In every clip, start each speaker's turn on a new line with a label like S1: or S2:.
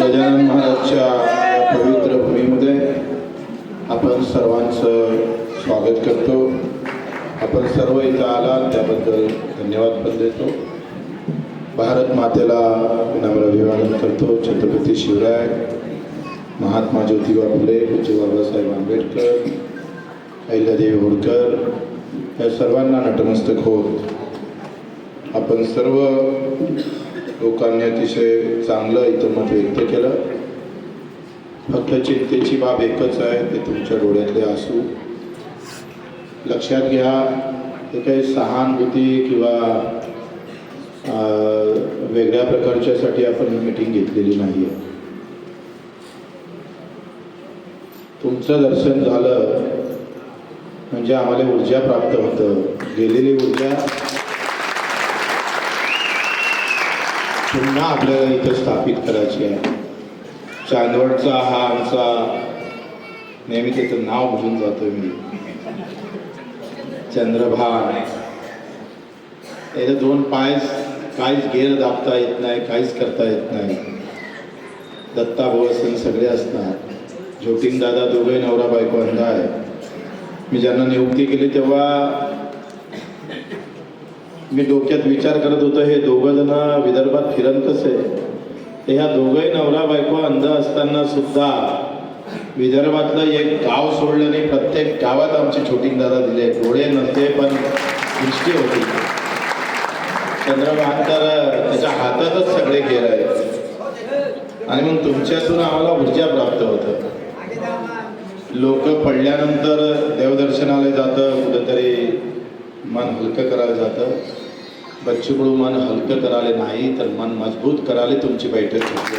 S1: गजानन महाराजच्या या पवित्र भूमीमध्ये आपण सर्वांचं स्वागत करतो. आपण सर्व इथं आलात त्याबद्दल धन्यवाद पण देतो. भारत मातेला नम्र अभिवादन करतो. छत्रपती शिवराय महात्मा ज्योतिबा फुले पूज्य बाबासाहेब आंबेडकर अहिल्यादेवी होळकर या सर्वांना नटमस्तक होत आपण सर्व लोकांनी अतिशय चांगलं इथं मत व्यक्त केलं. फक्त चिंतेची बाब एकच आहे ते तुमच्या डोळ्यातले असू. लक्षात घ्या हे काही सहानुभूती किंवा वेगळ्या प्रकारच्यासाठी आपण ही मिटिंग घेतलेली नाही आहे तुमचं दर्शन झालं म्हणजे आम्हाला ऊर्जा प्राप्त होतं. गेलेली ऊर्जा पुन्हा आपल्याला इथं स्थापित करायची आहे. चांदवडचा हा आमचा नेहमी त्याचं नाव भरून जातो मी. चंद्रभा त्याचे दोन पाय काहीच गेर दाबता येत नाही काहीच करता येत नाही. दत्ता भोवसन सगळे असणार. झोटिंग दादा दोघे नवरा बायको अंधा आहे. मी ज्यांना नियुक्ती केली तेव्हा मी डोक्यात विचार करत होतो हे दोघं जण विदर्भात फिरत कसे ह्या दोघंही नवरा बायको अंध असताना सुद्धा विदर्भातलं एक गाव सोडलं नाही प्रत्येक गावात आमचे छोटी दादा दिले. डोळे नसते पण दृष्टी होती. चंद्रभान तर त्याच्या हातातच सगळे घेर आहे आणि मग तुमच्यातून आम्हाला ऊर्जा प्राप्त होतं. लोक पडल्यानंतर देवदर्शनाला जातं कुठंतरी मन हलकं करायला जातं. बच्चूकडू मन हलकं करायला नाही तर मन मजबूत कराले तुमची बैठक घेतली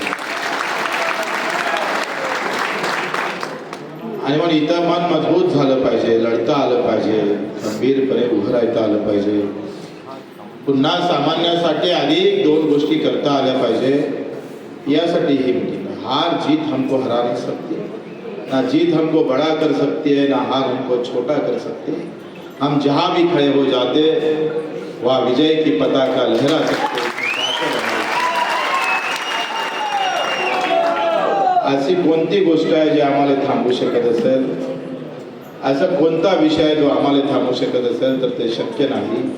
S1: आणि मग इथं मन मजबूत झालं पाहिजे लढता आलं पाहिजे गंभीरपणे उभं राहता आलं पाहिजे. पुन्हा सामान्यासाठी अधिक दोन गोष्टी करता आल्या पाहिजे. यासाठी ही मीटिंग हार जीत हमको हरा नहीं सकती ना जीत हमको बड़ा कर सकती है ना हार हमको छोटा कर सकती है. हम जहाँ भी खड़े हो जाते वा विजय की पताका लहरा सकते अशी कोणती गोष्ट आहे जी आम्हाला थांबू शकत असेल? असा कोणता विषय आहे जो आम्हाला थांबू शकत असेल तर ते शक्य नाही.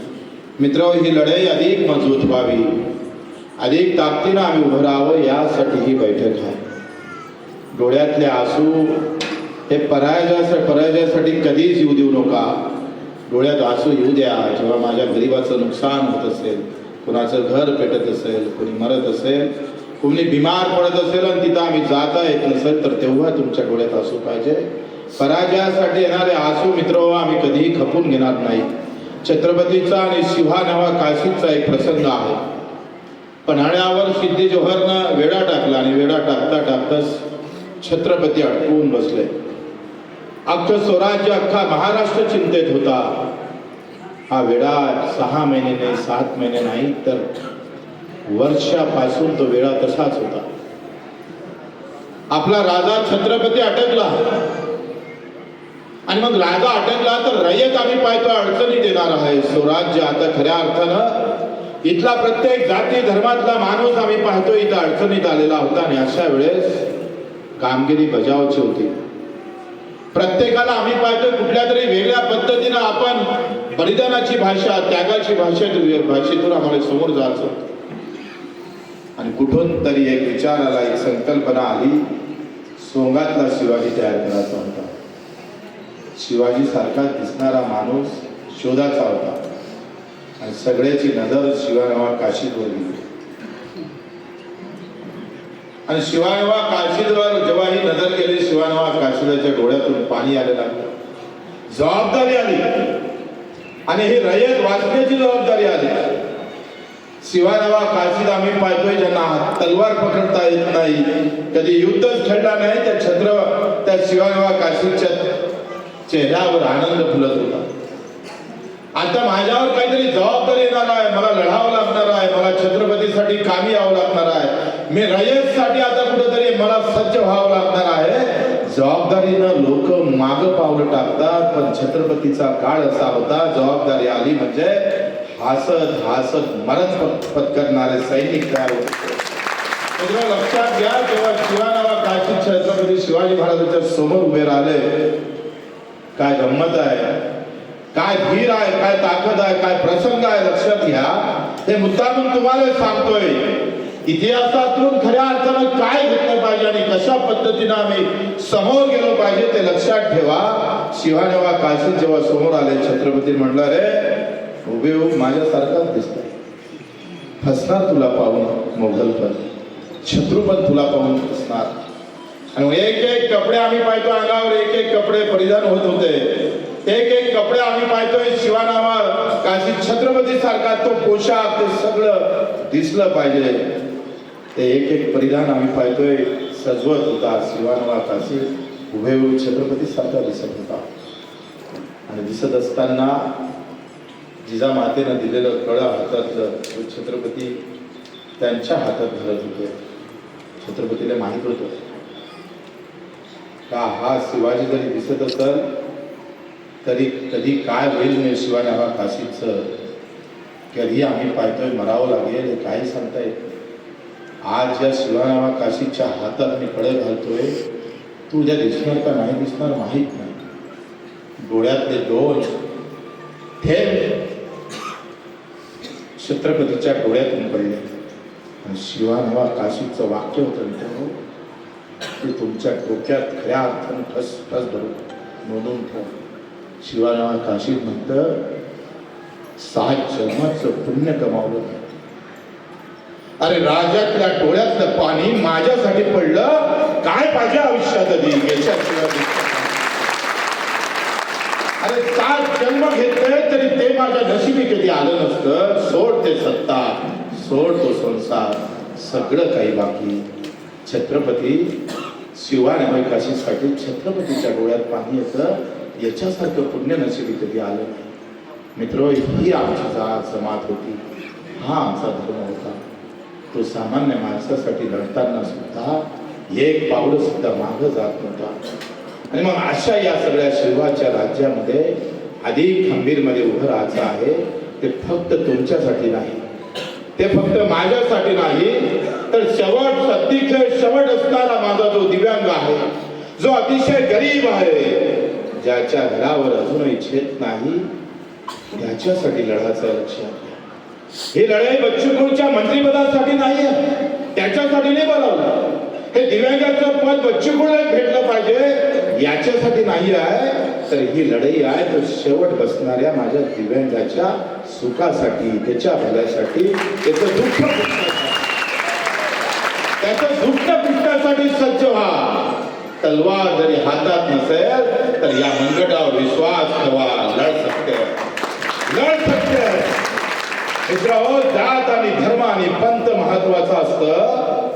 S1: मित्र ही लढाई अधिक मजबूत व्हावी. अधिक ताकदीनं आम्ही उभं राहावं यासाठी ही बैठक आहे. डोळ्यातले आसू हे पराजयासाठी पराजयासाठी कधीच येऊ देऊ नका. डोळ्यात आसू येऊ द्या जेव्हा माझ्या गरिबाचं नुकसान होत असेल कुणाचं घर पेटत असेल कोणी मरत असेल कोणी बिमार पडत असेल आणि तिथं आम्ही जाता येत नसेल तर तेव्हा तुमच्या डोळ्यात आसू पाहिजे. पराजयासाठी येणारे आसू मित्र हो, आम्ही कधीही खपून घेणार नाही. छत्रपतीचा आणि शिवानवा काशीचा एक प्रसंग आहे. पन्हाळ्यावर सिद्धी जोहरनं वेडा टाकला आणि वेडा टाकता टाकताच छत्रपती अडकून बसले. अख्खं स्वराज्य अख्खा महाराष्ट्र चिंतेत होता. हा वेळा सहा महिने नाही सात महिने नाही तर वर्षापासून तो वेळा तसाच होता. आपला राजा छत्रपती अटकला. आणि मग राजा अटकला तर रयत आम्ही पाहतो अडचणी देणार आहे. स्वराज्य आता खऱ्या अर्थानं इथला प्रत्येक जाती धर्मातला माणूस आम्ही पाहतो इथं अडचणीत आलेला होता. आणि अशा वेळेस कामगिरी बजावची होती. प्रत्येकाला आम्ही पाहतो कुठल्या तरी वेगळ्या पद्धतीनं आपण बलिदानाची भाषा त्यागाची भाषा भाषेतून आम्हाला समोर जायचं आणि कुठून तरी एक विचार आला एक संकल्पना आली सोंगातला शिवाजी तयार करायचा होता. शिवाजी सारखा दिसणारा माणूस शोधाचा होता. आणि सगळ्याची नजर शिवानावा काशीवर गेली. आणि शिवानवा काशीद्वार जेव्हा ही नजर केली शिवानवा काशीदाच्या डोळ्यातून पाणी आलं लागलं जबाबदारी आली. आणि ही रयत वाचण्याची जबाबदारी आली. शिवानवा काशीद आम्ही पाहतोय ज्यांना तलवार पकडता येत नाही. कधी युद्धच खेळला नाही त्या छत्र त्या शिवानवा काशीदच्या चेहऱ्यावर आनंद फुलत होता. आता माझ्यावर काहीतरी जबाबदारी येणार आहे मला लढावं लागणार आहे मला छत्रपतीसाठी कामी यावं लागणार आहे. मी रयतसाठी आता कुठेतरी मला सज्ज व्हावं लागणार आहे. जबाबदारीनं लोक माग पावलं टाकतात पण छत्रपतीचा काळ असा होता जबाबदारी आली म्हणजे हसत हसत मरण पत्करणारे सैनिक तयार होते. लक्षात घ्या तेव्हा शिवानावा काशी छत्रपती शिवाजी महाराजांच्या समोर उभे राहिले काय गंमत आहे? काय धीर आहे? काय ताकद आहे? काय प्रसंग आहे? लक्षात घ्या. हे मुद्दामून तुम्हाला सांगतोय. इतिहासातून खऱ्या अर्थानं काय घेतलं पाहिजे आणि कशा पद्धतीनं आम्ही समोर गेलो पाहिजे ते लक्षात ठेवा. शिवानेवा काशी जेव्हा समोर आले छत्रपती म्हणला रे उभे उभ माझ्यासारखाच दिसत फसणार तुला पाहून मोगल पण. शत्रू तुला पाहून फसणार. आणि एक एक कपडे आम्ही पाहतो अंगावर एक एक कपडे परिधान होत होते. एक एक कपडे आम्ही पाहतोय शिवानावर काशी छत्रपती सारखा तो पोशाख ते सगळं दिसलं पाहिजे. ते एक एक परिधान आम्ही पाहतोय. सजवत होता शिवानवा काशी उभे छत्रपती सारखा दिसत होता. आणि दिसत असताना जिजामातेनं दिलेलं कळं हातातलं तो छत्रपती त्यांच्या हातात घालत होते. छत्रपतीला माहीत होतं. का हा शिवाजी जरी दिसत असल तरी कधी काय होईल नाही शिवाजी हा काशीचं कधी आम्ही पाहतोय मरावं लागेल हे काही सांगता येत आज ज्या शिवारामा काशीच्या हातात मी कडे घालतोय. तू उद्या दिसणार का नाही दिसणार माहीत नाही. डोळ्यातले दोन थेंब छत्रपतीच्या डोळ्यातून पडले. आणि शिवानवा काशीचं वाक्य होतं मित्रांनो ते. तुमच्या डोक्यात खऱ्या अर्थानं ठस ठस धरून नोंदून ठेवा शिवानवा काशीत म्हणतं सहा जन्माचं पुण्य कमावलं अरे राजातल्या डोळ्यातलं पाणी माझ्यासाठी पडलं. काय पाहिजे आयुष्यात काय? अरे सात जन्म घेतले तरी ते माझ्या नशिबी कधी आलं नसतं. सोड ते सत्ता सोड तो संसार. सगळं काही बाकी. छत्रपती शिवाने काशीसाठी छत्रपतीच्या डोळ्यात पाणी येतं. याच्यासारखं पुण्य नशिबी कधी आलं नाही. मित्र ही आमची जात जमात होती. हा आमचा धर्म होता. तो सामान्य माणसासाठी लढताना सुद्धा एक पावलं सुद्धा मागं जात नव्हता आणि मग अशा या सगळ्या शिवाच्या राज्यामध्ये अधिक खंबीरमध्ये उभं राहायचं आहे ते फक्त तुमच्यासाठी नाही ते फक्त माझ्यासाठी नाही तर शेवट सत्तीचे शेवट असणारा माझा जो दिव्यांग आहे जो अतिशय गरीब आहे ज्याच्या घरावर अजूनही छेद नाही त्याच्यासाठी लढायचं लक्षात घ्या. ही लढाई बच्चूकडूच्या मंत्रिपदासाठी नाही आहे. त्याच्यासाठी नाही बोलावलं. हे दिव्यांगाचं पद बच्चूकडे भेटलं पाहिजे याच्यासाठी नाही आहे. तर ही लढाई आहे तर शेवट बसणाऱ्या माझ्या दिव्यांगाच्या सुखासाठी त्याच्या भल्यासाठी त्याचं दुःख पुसण्यासाठी. त्याचं दुःख पुसण्यासाठी सज्ज व्हा. तलवार जरी हातात नसेल तर या मंगटावर विश्वास ठेवा. लढ सकते लढ सकते मित्रांनो जात आणि धर्म आणि पंथ महत्वाचं असतं.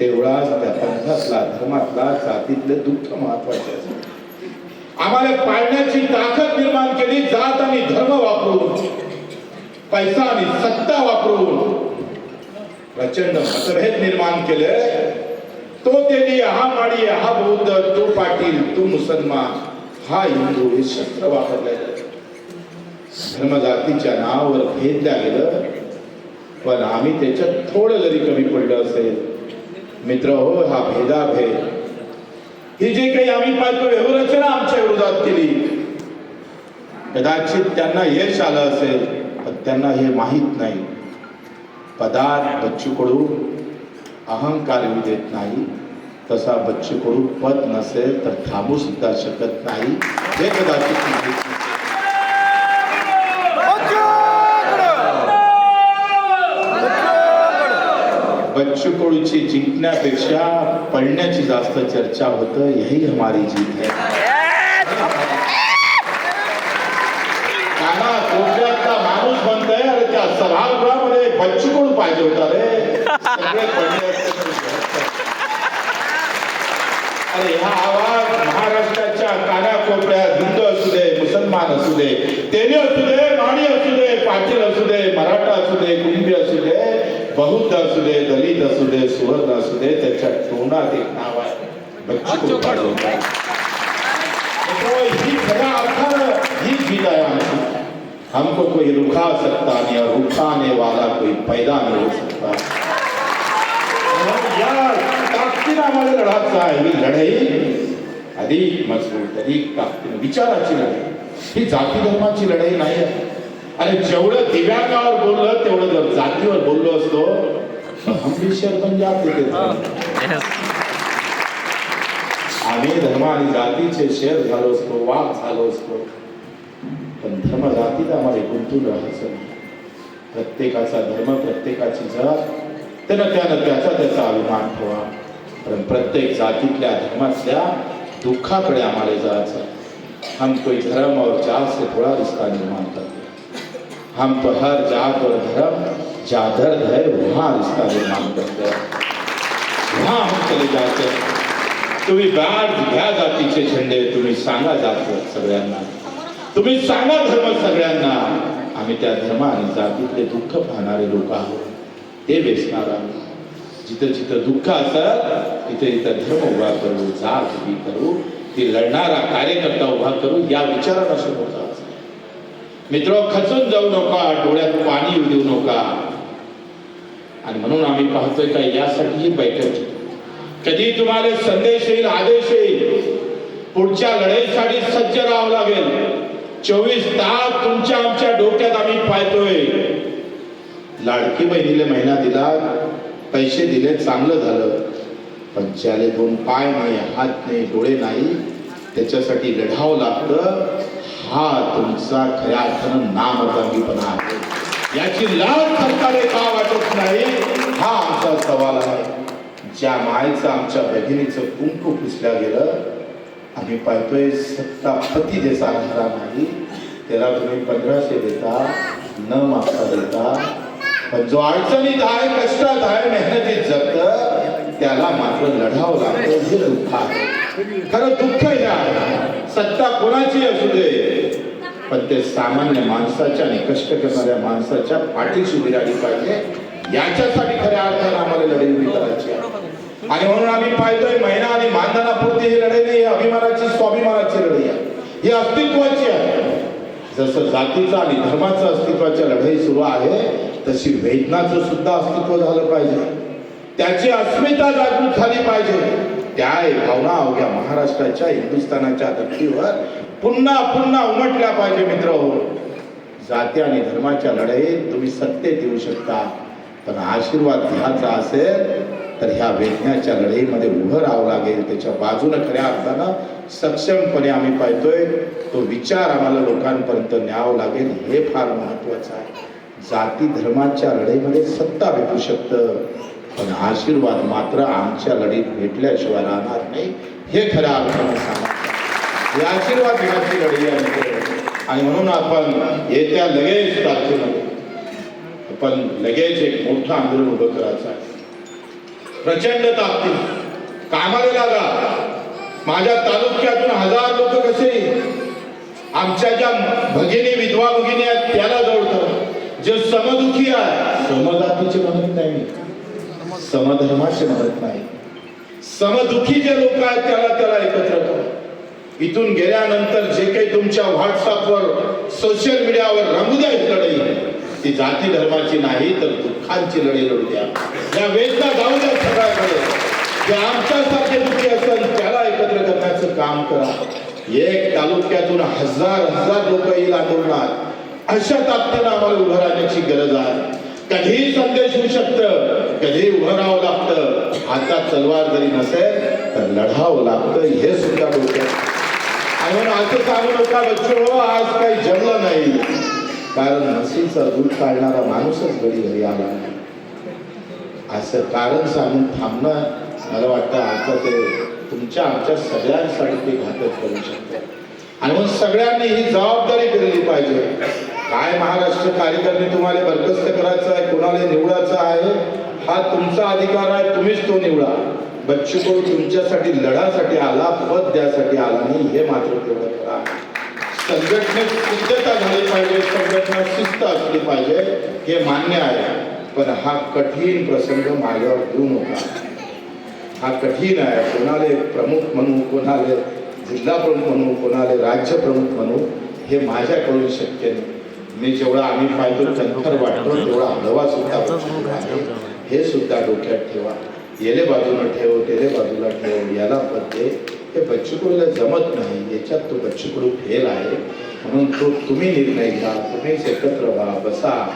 S1: तेवढाच त्या पंथातला धर्मातला जातीतलं दुःख महत्त्वाचे असत. आम्हाला पाळण्याची ताकद निर्माण केली जात आणि धर्म वापरून पैसा आणि सत्ता वापरून. प्रचंड मतभेद निर्माण केले. तो तेली हा माडी हा बौद्ध तो पाटील तो मुसलमान हा हिंदू हे शस्त्र वापरले धर्मजातीच्या नावावर घेतल्या गेलं. पण आम्ही त्याच्यात थोडं जरी कमी पडलं असेल. मित्र हो हा भेदाभेद. ही जे काही आम्ही पाहतो व्यवरचना आमच्या विरोधात केली. कदाचित त्यांना यश आलं असेल पण त्यांना हे माहीत नाही. पदार्थ बच्चू कडू अहंकार येऊ देत नाही. तसा बच्चू कडू पद नसेल तर थांबू सुद्धा शकत नाही. हे कदाचित बच्चू जिंकण्यापेक्षा पडण्याची जास्त चर्चा होतं यही हमारी जीत है कोपऱ्यातला माणूस म्हणतोय अरे त्या सभागृहामध्ये बच्चू पाहिजे होता रे सगळे पडले अरे हा आवाज महाराष्ट्राच्या कानाकोपऱ्यात हिंदू मुसलमान असू दे तेली असू दे माणी असू दे पाटील असू दे मराठा असू दे कुणबी असू दे बौद्ध असू दे दलित असू दे सुवर्ण असू दे त्याच्या तोंडात एक नाव आहे. ही ही जीत आहे आमची. हमको कोई रुखा सकता नहीं और रुखाने वाला कोई पैदा नहीं हो सकता. म्हणून या ताकदीनं आम्हाला लढायचा आहे. ही लढाई अधिक मजबूत अधिक ताकदीनं विचाराची लढाई. ही जाती धर्माची लढाई नाही आहे. आणि जेवढं दिव्यांगावर बोललं तेवढं जर जातीवर बोललो असतो तर हम भी शेर बन जाते थे. आम्ही धर्म आणि जातीचे शेर झालो असतो वाघ झालो असतो. पण धर्म जातीत आम्हाला गुंतून राहायचं. प्रत्येकाचा धर्म प्रत्येकाची जात त्यानं त्यानं त्याचा त्याचा अभिमान ठेवा. पण प्रत्येक जातीतल्या धर्मातल्या दुःखाकडे आम्हाला जायचं हम कोई धर्म और जात से थोड़ा रिश्ता निर्माण करते हैं। हम तो हर जात और धर्म जहाँ दर्द है वहाँ रिश्ता निर्माण करते हैं। वहाँ हम चले जाते हैं। तुम्ही बॅट घ्या जातीचे झेंडे तुम्ही सांगा जात सगळ्यांना। तुम्ही सांगा धर्म सगळ्यांना। आम्ही त्या धर्म आणि जातीतले दुःख पाहणारे लोक आहोत। ते वेचणार आहोत। जिथं जिथं दुःख असत तिथे इथं धर्म उभा करू जात उभी करू ती लढणारा कार्यकर्ता उभा करू या विचारानं समोर जायचं मित्र खचून जाऊ नका डोळ्यात पाणी देऊ नका. आणि म्हणून आम्ही पाहतोय का यासाठी ही बैठक कधी तुम्हाला संदेश येईल आदेश येईल. पुढच्या लढाईसाठी सज्ज राहावं लागेल. चोवीस तास तुमच्या आमच्या डोक्यात आम्ही पाहतोय. लाडकी बहिणीला महिना दिला पैसे दिले चांगलं झालं. पण ज्याले दोन पाय नाही हात नाही डोळे नाही त्याच्यासाठी लढावं लागतं. हा तुमचा खऱ्या अर्थानं नामर्दांगीपणा आहे. याची लाज सरकारे का वाटत नाही? हा आमचा सवाल आहे. ज्या मायचं आमच्या भगिनीचं कुंकू पुसल्या गेलं आम्ही पाहतोय सत्ता पती देसा घरा नाही. त्याला तुम्ही पंधराशे देता न मागता देता. पण जो अडचणीत आहे कष्टात आहे मेहनतीत जगतं त्याला मात्र लढावं लागतं हे दुःख आहे. खरं दुःख हे आहे सत्ता कोणाची असू दे. पण ते सामान्य माणसाच्या आणि कष्ट करणाऱ्या माणसाच्या पाठीशी उभी पाहिजे. याच्यासाठी खऱ्या अर्थानं आम्हाला लढाई उभी करायची आहे. आणि म्हणून आम्ही पाहतोय महिना आणि मानधनापुरती ही लढाई नाही अभिमानाची स्वाभिमानाची लढाई आहे. ही अस्तित्वाची आहे. जसं जातीचं आणि धर्माचं अस्तित्वाच्या लढाई सुरू आहे तशी वेदनाचं सुद्धा अस्तित्व झालं पाहिजे. त्याची अस्मिता जागृत झाली पाहिजे. त्या भावना अवघ्या महाराष्ट्राच्या हिंदुस्थानाच्या धर्तीवर पुन्हा पुन्हा उमटल्या पाहिजे मित्र हो. जाती आणि धर्माच्या लढाईत तुम्ही सत्तेत देऊ शकता. पण आशीर्वाद घ्यायचा असेल तर ह्या वेदनाच्या लढाईमध्ये उभं राहावं लागेल. त्याच्या बाजूनं खऱ्या अर्थानं सक्षमपणे आम्ही पाहतोय तो विचार आम्हाला लोकांपर्यंत न्यावं लागेल हे फार महत्वाचं आहे. जाती धर्माच्या लढाईमध्ये सत्ता भेटू शकतं. पण आशीर्वाद मात्र आमच्या लढीत भेटल्याशिवाय राहणार नाही. हे खऱ्या अर्थानं सांगायचं आशीर्वाद घेण्याची लढी आहे. आणि म्हणून आपण येत्या लगेच तारखेमध्ये आपण लगेच एक मोठं आंदोलन उभं करायचं आहे. प्रचंड ताकदी. कामाला लागा. माझ्या तालुक्यातून हजार लोक कसे आमच्या ज्या भगिनी विधवा भगिनी आहेत त्याला जवळ जे समदुखी आहे समजातीचे म्हणून नाही. समधर्माचे म्हणत नाही समदुखी जे लोक आहेत त्याला त्याला एकत्र करा. इथून गेल्यानंतर जे काही तुमच्या व्हॉट्सअपवर सोशल मीडियावर रंगू द्या लढाई ती जाती धर्माची नाही तर दुःखांची लढाई लढू द्या. या वेदना जाऊ द्या सगळ्याकडे. जे आमच्यासारखे दुःखी असेल त्याला एकत्र करण्याचं काम करा. एक तालुक्यातून हजार हजार लोक येईल आंदोलनात. अशा ताकदीनं आम्हाला उभं राहण्याची गरज आहे. कधीही संदेश होऊ शकतं कधी उभं राहावं लागतं. हातात तलवार जरी नसेल तर लढावं लागतं हे सुद्धा डोक्यात आणि म्हणून असं सांगू नका बच्चो हो, आज काही जमलं नाही. कारण म्हशीचं दूध काढणारा माणूसच घरी घरी आला असं कारण सांगून थांबणं मला वाटतं आता ते तुमच्या आमच्या सगळ्यांसाठी ते घातक करू शकतं. आणि मग सगळ्यांनी ही जबाबदारी केलेली पाहिजे. काय महाराष्ट्र कार्यकर्ते तुम्हाला बरखस्त करायचं आहे कोणाला निवडायचं आहे हा तुमचा अधिकार आहे तुम्हीच तो निवडा. बच्चू कडू तुमच्यासाठी लढासाठी आला पद द्यासाठी आला नाही हे मात्र तेवढं करा संघटनेत सिद्धता झाली पाहिजे संघटना शिस्त असली पाहिजे हे मान्य आहे. पण हा कठीण प्रसंग माझ्यावर घेऊ नका. हा कठीण आहे. कोणाले प्रमुख म्हणू कोणाले जिल्हा प्रमुख म्हणू कोणाले राज्य प्रमुख म्हणू हे माझ्याकडून शक्य नाही. मी जेवढा आम्ही पाहतो कणखर वाटतो तेवढा हळवा सुद्धा हे सुद्धा डोक्यात ठेवा. येले बाजूला ठेव तेले बाजूला ठेव. याला पत्ते हे बच्चूकडूला जमत नाही. याच्यात तो बच्चूकडू फेल आहे. म्हणून तो तुम्ही निर्णय घ्या. तुम्हीच एकत्र व्हा बसा.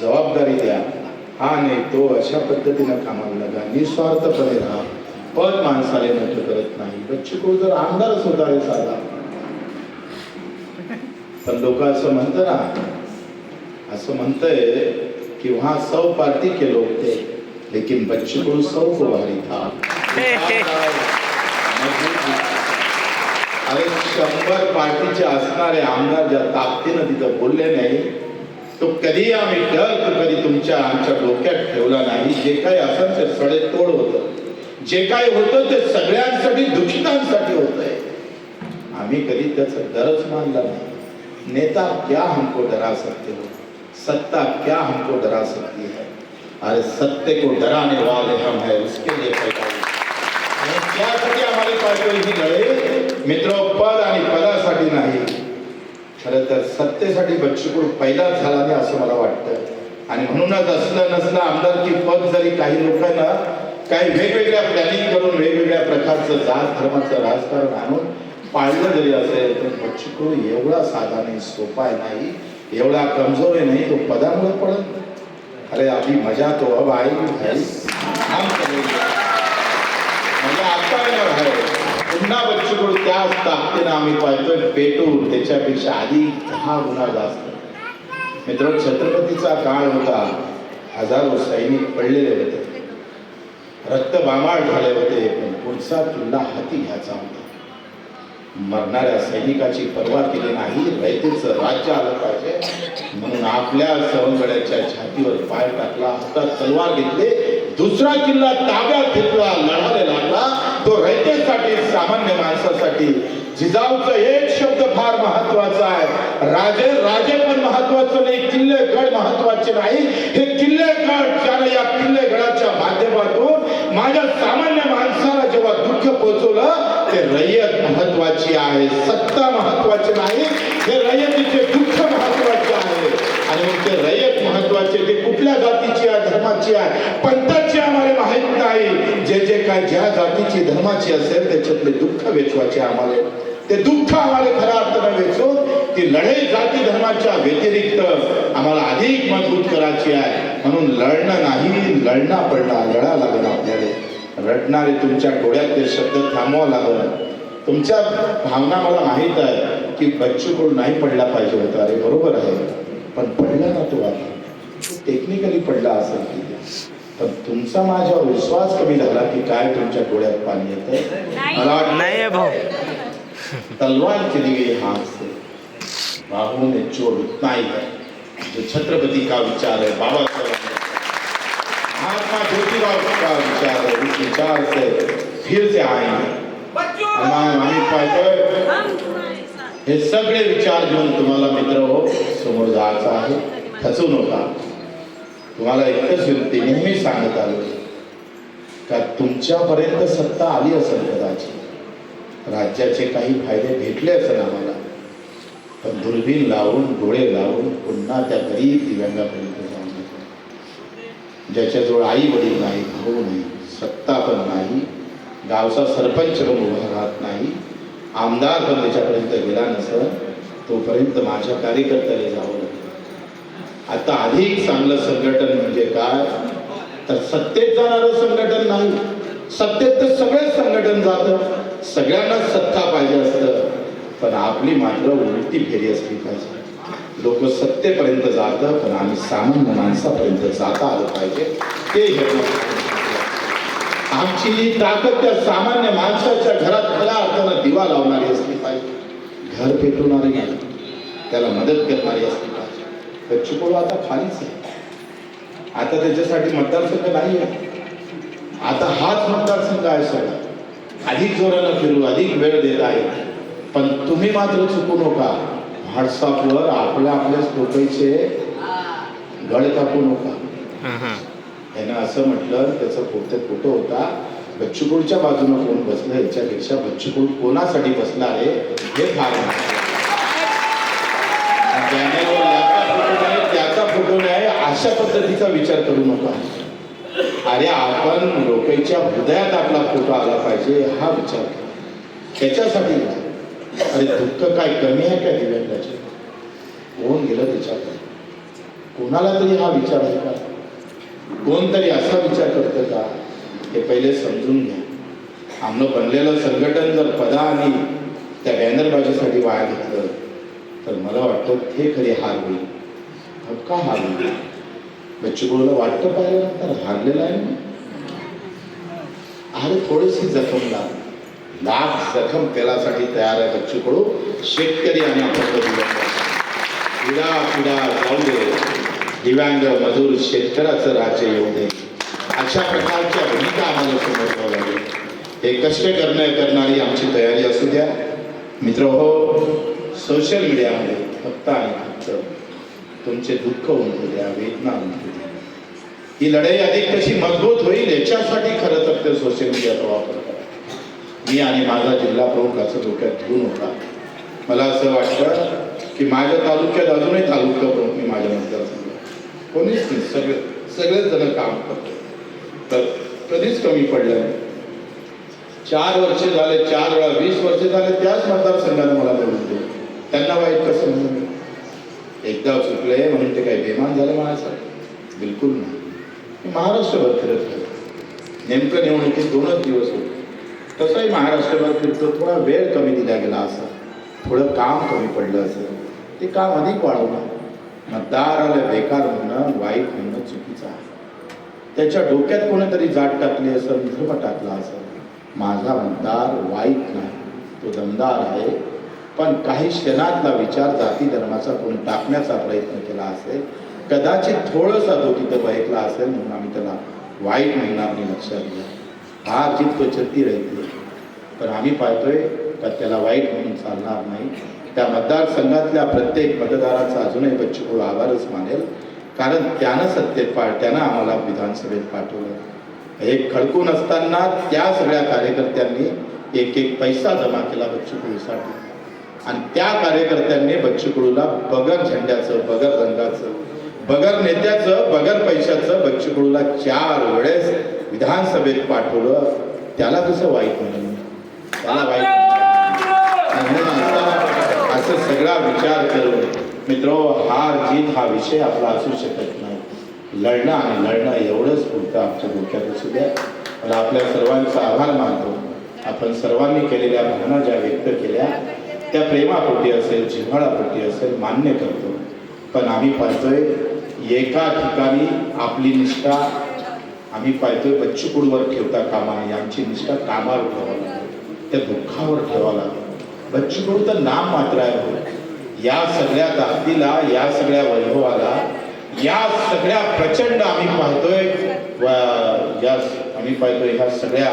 S1: जबाबदारी द्या. हा नाही तो अशा पद्धतीनं कामाला लागा. निस्वार्थपणे राहा. पद माणसाले नष्ट करत नाही. बच्चूकडू जर आमदारच होता रे साधा. पण लोक असं म्हणतं ना असं म्हणतंय कि वहां सौ पार्टी के लोग थे लेकिन बच्चू को सौ को भारी था। अरे शंभर पार्टीचे असणारे आमदार ज्या ताकदीनं तिथं बोलले नाही तो कधी आम्ही डर कधी तुमच्या आमच्या डोक्यात ठेवला नाही. जे काही असेल ते सडे तोड होतं. जे काही होतं ते सगळ्यांसाठी दुखितांसाठी होतंय. आम्ही कधी त्याचा डरच मानला नाही. नेता क्या हमको डरा सकते हो? सत्ता क्या हमको डरा सकती है? अरे सत्य को डराने वाले हम है उसके लिए त्यासाठी आम्हाला पाहिजे लढे मित्र पद आणि पदासाठी नाही. खरं तर सत्तेसाठी बच्चूकडून पहिलाच झाला नाही असं मला वाटतं. आणि म्हणूनच असलं नसलं आमदारकी पद जरी काही लोकांना काही वेगवेगळ्या प्लॅनिंग करून वेगवेगळ्या प्रकारचं जात धर्माचं राजकारण आणून पाळलं जरी असेल तर बच्चूकडू एवढा साधा नाही सोपा आहे नाही एवढा कमजोर आहे नाही तो पदामुळे पडत अरे अभी मजा तो अब करेंगे म्हणजे आता येणार आहे पुन्हा बच्चूकडून त्याच ताकदीनं आम्ही पाहतोय पेटून त्याच्यापेक्षा आधी दहा गुन्हा जास्त. मित्र छत्रपतीचा काळ होता. हजारो सैनिक पडलेले होते. रक्त बामाळ झाले होते पण पुढचा किल्ला हाती घ्यायचा होता. मरणाऱ्या सैनिकाची पर्वा केली नाही रयतेचं राज्य आलं पाहिजे. म्हणून आपल्या सवंगड्याच्या छातीवर पाय टाकला हातात तलवार घेतले. दुसरा किल्ला ताब्यात घेतला लढायला लागला. तो रयतेसाठी सामान्य माणसासाठी. जिजाऊचा एक शब्द फार महत्त्वाचा आहे. राजे राजे पण महत्वाचं नाही किल्ले गड महत्त्वाचे नाही. हे किल्ले गड ज्याने या किल्ले गडाच्या माध्यमातून माझ्या सामान्य माणसाला जेव्हा दुःख पोहोचवलं ते रयत महत्वाची आहे. सत्ता महत्वाची नाही हे रयतीचे दुःख महत्त्वाचे आहे. आणि मग ते रयत महत्त्वाचे ते कुठल्या जातीची आहे धर्माची आहे? पंथाची आम्हाला माहीत नाही. जे जे काय ज्या जातीची धर्माची असेल त्याच्यातले दुःख वेचवायचे आम्हाला. ते दुःख आम्हाला खऱ्या अर्थानं वेचून ती लढाई जाती धर्माच्या व्यतिरिक्त आम्हाला अधिक मजबूत करायची आहे. म्हणून लढणं नाही लढणं पडणं लढा लागणं आपल्याला. रडणारे तुमच्या डोळ्यात ते शब्द थांबवा लागलं. तुमच्या भावना मला माहीत आहे की बच्चूकडून नाही पडला पाहिजे होता. अरे बरोबर आहे. पण पडला ना तो आता? टेक्निकली पडला असेल की पण तुमचा माझ्यावर विश्वास कमी झाला की काय तुमच्या डोळ्यात पाणी येतं मला वाटतं
S2: नाही आहे भाऊ.
S1: तलवार चली गई हाथ से. बाबू ने चोर उतना ही है जो छत्रपति का विचार है बाबा महात्मा ज्योतिराव का विचार है विचार से फिर से आए आम्हा- आम्ही पाहतोय हे सगळे विचार घेऊन तुम्हाला मित्र हो समोर जायचं आहे. खचू नका तुम्हाला एकच विनंती नेहमी सांगत आलो. का तुमच्यापर्यंत सत्ता आली असेल कदाचित. राज्याचे काही फायदे भेटले असेल आम्हाला. पण दुर्बीण लावून डोळे लावून पुन्हा त्या गरीब दिव्यांगापर्यंत ज्याच्याजवळ आई वडील नाही भाऊ नाही सत्ता पण नाही गावचा सरपंच पण उभा राहत नाही आमदार पण त्याच्यापर्यंत गेला नसं तोपर्यंत माझ्या कार्यकर्त्याला जावं लागलं आता अधिक चांगलं संघटन म्हणजे काय? तर सत्तेत जाणारं संघटन नाही. सत्तेत तर सगळेच संघटन जातं. सगळ्यांना सत्ता पाहिजे असतं. पण आपली मात्र उलटी फेरी असली पाहिजे. लोक सत्तेपर्यंत जातं पण आम्ही सामान्य माणसापर्यंत जाता आलं पाहिजे. ते घेणं आमची ही ताकद त्या सामान्य माणसाच्या घरात खऱ्या अर्थानं दिवा लावणारी असली पाहिजे. घर पेटवणारी नाही. त्याला मदत करणारी असली पाहिजे. तर चिकोळ आता खालीच आहे. आता त्याच्यासाठी मतदारसंघ नाही आहे. आता हाच मतदारसंघ आहे सगळा अधिक जोरानं फिरू अधिक वेळ देत आहे पण तुम्ही मात्र चुकू नका. व्हॉट्सअपवर आपल्या आपल्याच लोकांचे गळ कापू नका
S2: हं, हं.
S1: यानं असं म्हटलं त्याचा फोटो फोटो होता बच्चूकुळच्या बाजूनं कोण बसलं याच्यापेक्षा बच्चूकुळ कोणासाठी बसला आहे हे फार त्याचा फोटो नाही अशा पद्धतीचा विचार करू नका अरे आपण लोकांच्या हृदयात आपला फोटो आला पाहिजे हा विचार. त्याच्यासाठी अरे दुःख काय कमी आहे का दिव्यांगाचे? कोण गेलं त्याच्यात कोणाला तरी हा विचार आहे का? कोणतरी असा विचार करतं का? हे पहिले समजून घ्या. आमनं बनलेलं संघटन जर पदा आणि त्या बॅनरबाजीसाठी वाया घेतलं तर मला वाटतं ते खरी हार होईल. का हार होईल. बच्चूला वाटतं पाहिल्यानंतर हारलेला आहे ना? अरे थोडीशी जखम लागली नाक जखम तेलासाठी तयार आहे बच्चूकडू शेतकरी आणि आपण पिढा पिढा जाऊ दे दिव्यांग मजूर शेतकऱ्याचं राज्य येऊ दे. अशा प्रकारच्या भूमिका आम्हाला समोर लागेल हे कष्ट करणं करणारी आमची तयारी असू द्या. मित्र हो सोशल मीडियामध्ये फक्त आणि फक्त तुमचे दुःख उमटू द्या वेदना उमटू द्या. ही लढाई अधिक कशी मजबूत होईल याच्यासाठी खरं तर ते सोशल मीडियाचा वापर करा. मी आणि माझा जिल्हा प्रमुख असं डोक्यात घेऊन होता. मला असं वाटतं की माझ्या तालुक्यात अजूनही तालुका प्रमुख मी माझ्या मतदारसंघात कोणीच नाही. सगळे सगळेच जण काम करतो तर कधीच कमी पडलं नाही. चार वर्ष झाले चार वेळा वीस वर्ष झाले त्याच मतदारसंघाने मला निवडून दिले. त्यांना वाईट कसं म्हणून? एकदा चुकले म्हणून ते काही बेमान झालं माझ्यासाठी. बिलकुल नाही. मी महाराष्ट्रभर फिरत नेमकं निवडणुकीत दोनच दिवस होते. तसंही महाराष्ट्रभर फिरतो थोडा वेळ कमी दिला गेला असं थोडं काम कमी पडलं असं ते काम अधिक वाढवलं मतदाराला बेकार म्हणणं वाईट म्हणणं चुकीचं आहे. त्याच्या डोक्यात कोणीतरी जाट टाकली असं धर्म टाकला असं माझा मतदार वाईट नाही तो दमदार आहे. पण काही क्षणातला विचार जाती धर्माचा कोणी टाकण्याचा प्रयत्न केला असेल कदाचित थोडंसा तो तिथं बघितला असेल म्हणून आम्ही त्याला वाईट म्हणणार नाही लक्षात घ्या हा जीत छत्ती राहिली राहते पण आम्ही पाहतोय का त्याला वाईट म्हणून चालणार नाही. त्या मतदारसंघातल्या प्रत्येक मतदाराचा अजूनही बच्चूकडू आभारच मानेल. कारण त्यानं सत्तेत पा त्यानं आम्हाला विधानसभेत पाठवलं. एक खडकून असताना त्या सगळ्या कार्यकर्त्यांनी एक एक पैसा जमा केला बच्चूकडूसाठी आणि त्या कार्यकर्त्यांनी बच्चूकडूला बगर झेंड्याचं बगर रंगाचं बगर नेत्याचं बगर पैशाचं बच्चूकडूला चार वेळेस विधानसभेत पाठवलं त्याला कसं वाईट म्हणून? त्याला वाईट म्हणलं. म्हणून असं असं सगळा विचार करून मित्र हार जीत हा विषय आपला असू शकत नाही. लढणं आणि लढणं एवढंच पुरतं आमच्या डोक्यात असू द्या. मला आपल्या सर्वांचा आभार मानतो. आपण सर्वांनी केलेल्या भावना ज्या व्यक्त केल्या त्या प्रेमापोटी असेल जिव्हाळापोटी असेल मान्य करतो. पण आम्ही पाहतोय एका ठिकाणी आपली निष्ठा आम्ही पाहतोय बच्चूकडूवर ठेवता कामा नये आमची निष्ठा कामावर ठेवावं लागेल त्या दुःखावर ठेवावं लागेल बच्चूकडू तर नाम मात्र आहे हो. या सगळ्या ताकदीला या सगळ्या वैभवाला या सगळ्या प्रचंड आम्ही पाहतोय. या आम्ही पाहतोय ह्या सगळ्या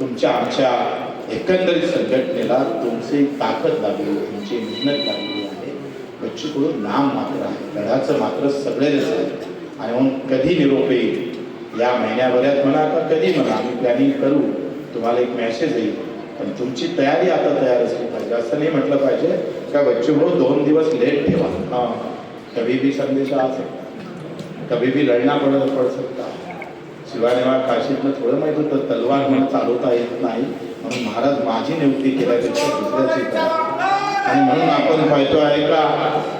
S1: तुमच्या आमच्या एकंदरीत संघटनेला तुमची ताकद लागली तुमची मेहनत लागली आहे. बच्चूकडून नाम मात्र आहे. लढाचं मात्र सगळेच आहे आणि मग कधी निरोप येईल? या महिन्याभरात म्हणा का कधी म्हणा आम्ही प्लॅनिंग करू. तुम्हाला एक मेसेज येईल. पण तुमची तयारी आता तयार असली पाहिजे. असं नाही म्हटलं पाहिजे का बच्चू भाऊ दोन दिवस लेट ठेवा. हां. कभी भी संदेश आ सकता कभी भी लढना पड पड सकता शिवानेवा काशीतनं थोडं माहीत होतं तलवार म्हणून चालवता येत नाही. म्हणून महाराज माझी नियुक्ती केल्यापेक्षा दुसऱ्याची आणि म्हणून आपण पाहतो आहे का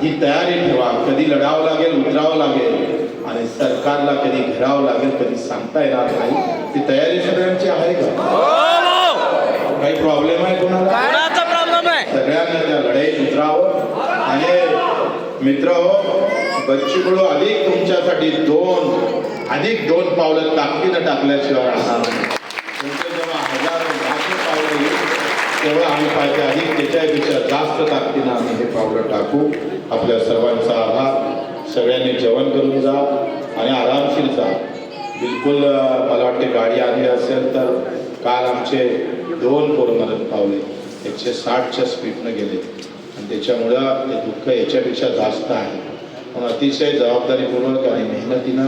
S1: ही तयारी ठेवा. कधी लढावं लागेल उतरावं लागेल. आणि सरकारला कधी घेरावं लागेल कधी सांगता येणार नाही. ती तयारी सगळ्यांची आहे का? काही प्रॉब्लेम आहे कोणाला?
S2: कोणाचा प्रॉब्लेम आहे?
S1: सगळ्यांना त्या लढाईत उतरावं. आणि मित्र हो बच्चूकडू अधिक तुमच्यासाठी दोन अधिक दोन पावलं ताकदीनं टाकल्याशिवाय राहणार. तुमचे जेव्हा हजारो लाखो पावलं येईल तेव्हा आम्ही पाहिजे अधिक त्याच्यापेक्षा जास्त ताकदीनं आम्ही हे पावलं टाकू. आपल्या सर्वांचा आभार. सगळ्यांनी जेवण करून जा आणि आरामशीर जा. बिलकुल मला वाटते गाडी आली असेल तर काल आमचे दोन पोरं मरण पावले. एकशे साठच्या स्पीडनं गेले. आणि त्याच्यामुळं ते दुःख याच्यापेक्षा जास्त आहे. पण अतिशय जबाबदारीपूर्वक आणि मेहनतीनं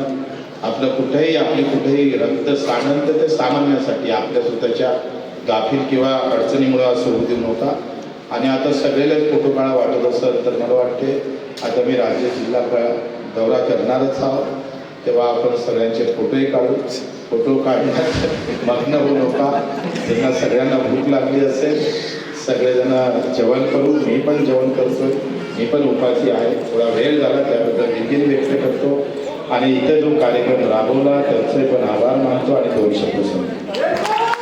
S1: आपलं कुठेही आपली कुठेही रक्त सांडण तर ते सामान्यासाठी आपल्या स्वतःच्या गाफील किंवा अडचणीमुळं असं होऊ देऊ नव्हता. आणि आता सगळेलाच फोटो काळा वाटत असेल तर मला वाटते आता मी राज्य जिल्हा दौरा करणारच आहोत. तेव्हा आपण सगळ्यांचे फोटोही काढू. फोटो काढण्यात मग्न होऊ नका. त्यांना सगळ्यांना भूक लागली असेल सगळेजण जेवण करू. मी पण जेवण करतो मी पण उपाशी आहे. थोडा वेळ झाला त्याबद्दल देखील व्यक्त करतो. आणि इथं जो कार्यक्रम राबवला त्याचे पण आभार मानतो आणि दोन शब्द सांगतो.